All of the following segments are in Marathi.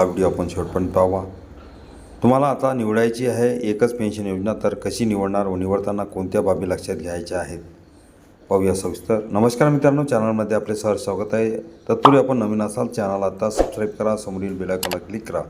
हा व्हिडिओ आपण शेवटपर्यंत पाहावा तुम्हाला आता निवडायची आहे एकच पेन्शन योजना तर कशी निवडणार व निवडताना कोणत्या बाबी लक्षात घ्यायच्या आहेत? पाहूया सविस्तर. नमस्कार मित्रांनो चॅनलमध्ये आपले सर स्वागत आहे. तत्पूर्वी आपण नवीन असाल चॅनल आता सबस्क्राईब करा समोरील बेलायकॉनला क्लिक करा.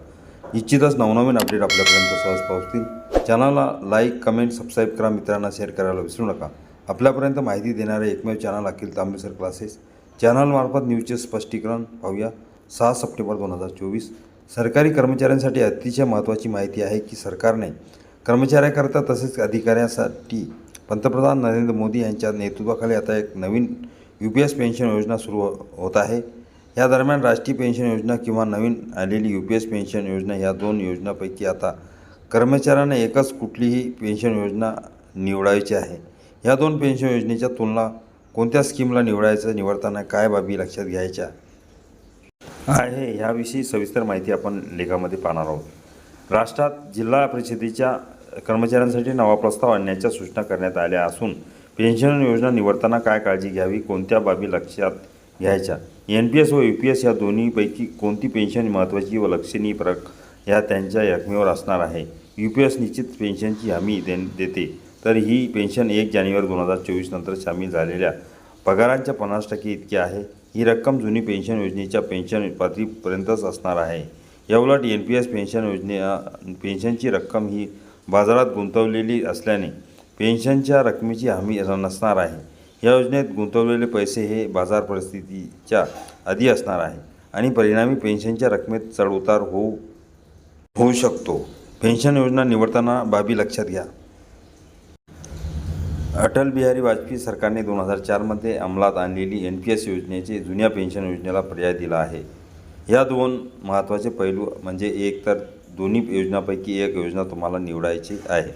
इच्छितच नवनवीन अपडेट आपल्यापर्यंत सहज पोहोचतील. चॅनलला लाईक कमेंट सबस्क्राईब करा मित्रांना शेअर करायला विसरू नका. आपल्यापर्यंत माहिती देणारे एकमेव चॅनल अखिल तांबेसर क्लासेस चॅनलमार्फत न्यूजचे स्पष्टीकरण पाहूया. सहा सप्टेंबर दोन हजार चोवीस. सरकारी कर्मचाऱ्यांसाठी अतिशय महत्त्वाची माहिती आहे की सरकारने कर्मचाऱ्याकरता तसेच अधिकाऱ्यांसाठी पंतप्रधान नरेंद्र मोदी यांच्या नेतृत्वाखाली आता एक नवीन यू पी एस पेन्शन योजना सुरू होत आहे. या दरम्यान राष्ट्रीय पेन्शन योजना किंवा नवीन आलेली यू पी एस पेन्शन योजना या दोन योजनांपैकी आता कर्मचाऱ्यांना एकच कुठलीही पेन्शन योजना निवडायची आहे. या दोन पेन्शन योजनेच्या तुलना कोणत्या स्कीमला निवडायचं निवडताना काय बाबी लक्षात घ्यायच्या? आहे ह्याविषयी सविस्तर माहिती आपण लेखामध्ये पाहणार आहोत. राष्ट्रात जिल्हा परिषदेच्या कर्मचाऱ्यांसाठी नवा प्रस्ताव आणण्याच्या सूचना करण्यात आल्या असून पेन्शन योजना निवडताना काय काळजी घ्यावी कोणत्या बाबी लक्षात घ्यायच्या एन पी एस व यू पी एस या दोन्हीपैकी कोणती पेन्शन महत्त्वाची व लक्षणीय फरक ह्या त्यांच्या रकमेवर असणार आहे? यू पी एस निश्चित पेन्शनची हमी दे देते तर ही पेन्शन एक जानेवारी दोन हजार चोवीस नंतर सामील झालेल्या पगारांच्या पन्नास टक्के इतकी आहे. ही रक्कम जुनी पेन्शन योजनेच्या पेन्शन पातळीपर्यंतच असणार आहे. याउलट एन पी एस पेन्शन योजने पेन्शनची रक्कम ही बाजारात गुंतवलेली असल्याने पेन्शनच्या रकमेची हमी नसणार आहे. या योजनेत गुंतवलेले पैसे हे बाजार परिस्थितीच्या आधी असणार आहे आणि परिणामी पेन्शनच्या रकमेत चढउतार होऊ होऊ शकतो. पेन्शन योजना निवडताना बाबी लक्षात घ्या. अटल बिहारी वाजपेयी सरकारने दोन हजार चारमध्ये अंमलात आणलेली एन पी एस योजनेचे जुन्या पेन्शन योजनेला पर्याय दिला आहे. या दोन महत्त्वाचे पैलू म्हणजे एक तर दोन्ही योजनापैकी एक योजना तुम्हाला निवडायची आहे.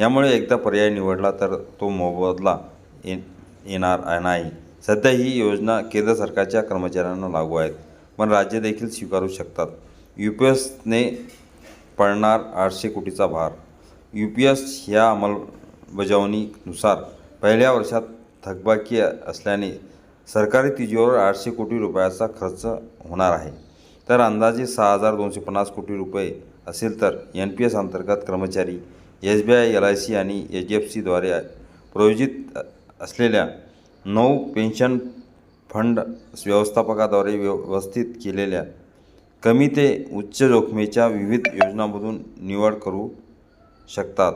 यामुळे एकदा पर्याय निवडला तर तो मोबदला ये येणार नाही. सध्या ही योजना केंद्र सरकारच्या कर्मचाऱ्यांना लागू आहेत. पण राज्य देखील स्वीकारू शकतात. यू पी एसने पडणार आठशे कोटीचा भार. यू पी एस ह्या अंमल अंमलबजावणीनुसार पहिल्या वर्षात थकबाकी असल्याने सरकारी तिजोरीवर आठशे कोटी रुपयाचा खर्च होणार आहे. तर अंदाजे सहा हजार दोनशे पन्नास कोटी रुपये असेल तर एन पी एस अंतर्गत कर्मचारी S B I L I C आणि एच डी एफ सीद्वारे प्रायोजित असलेल्या नऊ पेन्शन फंड व्यवस्थापकाद्वारे व्यवस्थित केलेल्या कमी ते उच्च जोखमीच्या विविध योजनांमधून निवड करू शकतात.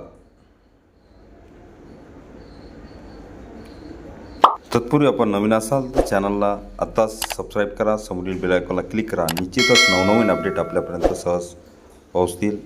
तत्पूर्वी आपण नवीन असाल तर चॅनलला आत्ताच सबस्क्राईब करा. समोरील बेलायकॉनला क्लिक करा. निश्चितच नवनवीन अपडेट आपल्यापर्यंत सहज पोहोचतील.